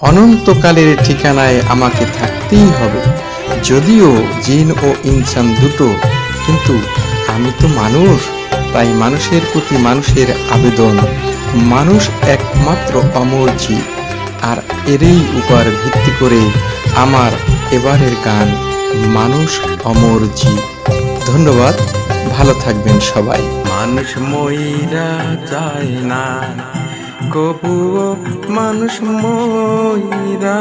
অনন্তকালের ঠিকানায় আমাকে থাকতেই হবে। যদিও জিন ও ইনসান দুটো, কিন্তু আমি তো মানুষ, তাই মানুষের প্রতি মানুষের আবেদন। মানুষ একমাত্র অমর জীব, আর এরই উপর ভিত্তি করে আমার এবারের গান মানুষ অমর জীব ধন্যবাদ, ভালো থাকবেন সবাই। মানুষ ময়রা যায় না। কবুও মানুষ ময়রা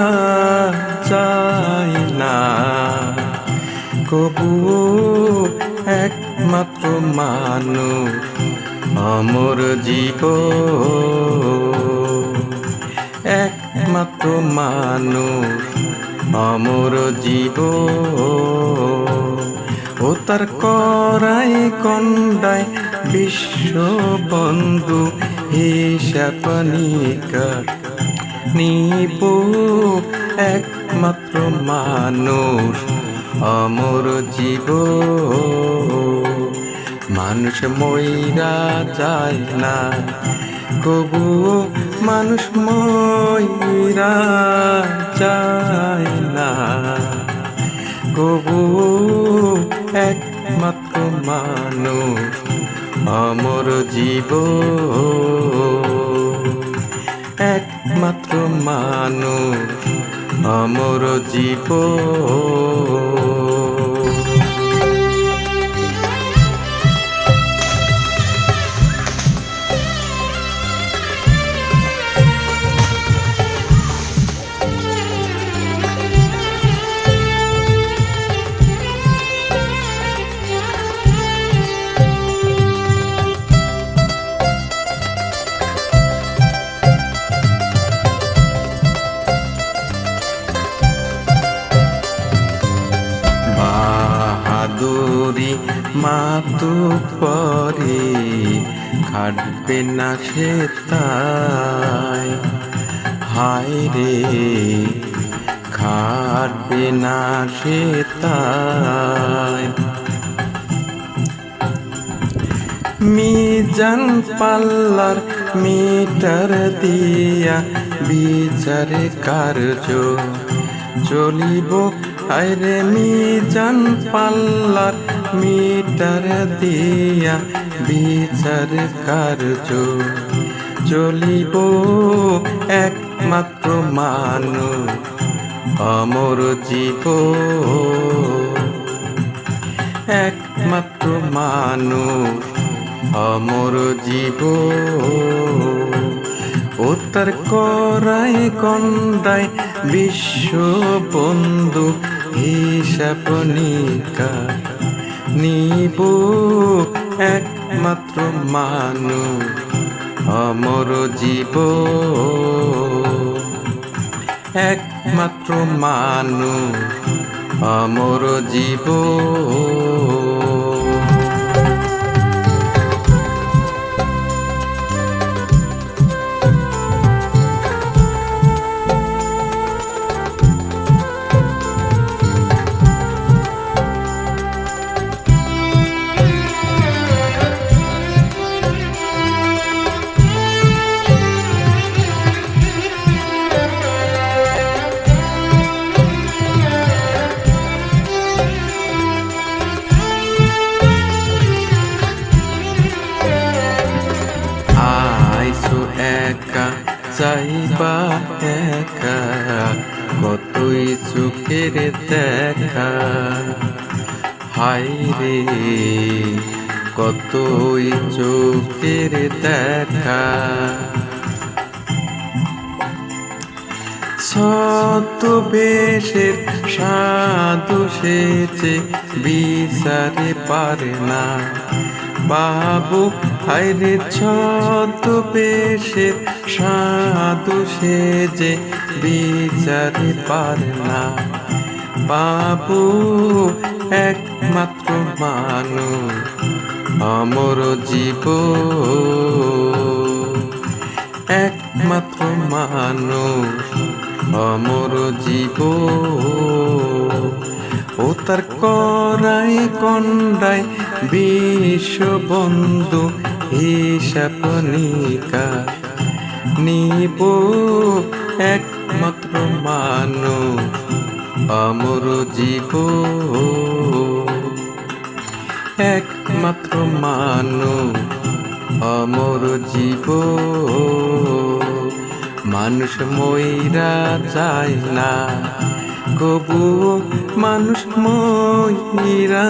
যায় না। কবুও একমাত্র মানুষ অমর জীব। একমাত্র মানুষ অমর জীব। ও তার করাই কন্দায় বিশ্ব নিকাট নিব একমাত্র মানুষ, অমর জীব। মানুষ ময়রা যায় না, কবু মানুষ ময়রা যায় না। কবু একমাত্র মানুষ অমর জীব একমাত্র মানুষ অমর জীব বাহাদুরি মাতু পরে খাটবে না সে তাই। হায় রে খাটবে না সে তাই। মিজান পাল্লার মিটার দিয়া বিচারে কার্য চলিব আরে মিজান পাল্লার মিটার দিয়া বিচার কার্য চলিব একমাত্র মানুষ অমর জীব। একমাত্র মানুষ অমর জীব। ও তার করাই কন্দায় বিশ্ব বন্ধু হিসাব নিকাশ নিব একমাত্র মানুষ অমর জীব। একমাত্র মানুষ অমর জীব। চাইবা একা, কতই চোখের দেখা। হাই রে কতই চোখের দেখা। শত বেশের সাধু সেচে বিচারে পারে না। বাবু হাইরে ছত বেশের সাধু সেজে বিচারে পারে না বাবু একমাত্র মানুষ অমর জীব একমাত্র মানুষ অমর জীব ও তার করাই কন্ডাই বিশ্ব বন্ধু হিসাব নিকা নিব একমাত্র মানুষ অমর জীব। একমাত্র মানুষ অমর জীব। মানুষ ময়রা যায় না কবু মানুষ ময়রা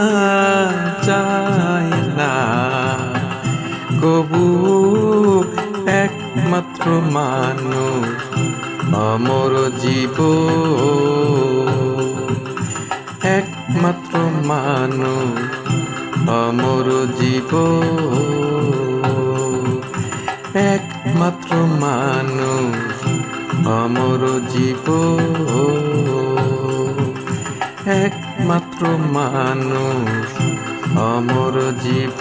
যায় না কবু মানুষ অমর জীব। একমাত্র মানুষ অমর জীব। একমাত্র মানুষ অমর জীব। একমাত্র মানুষ অমর জীব।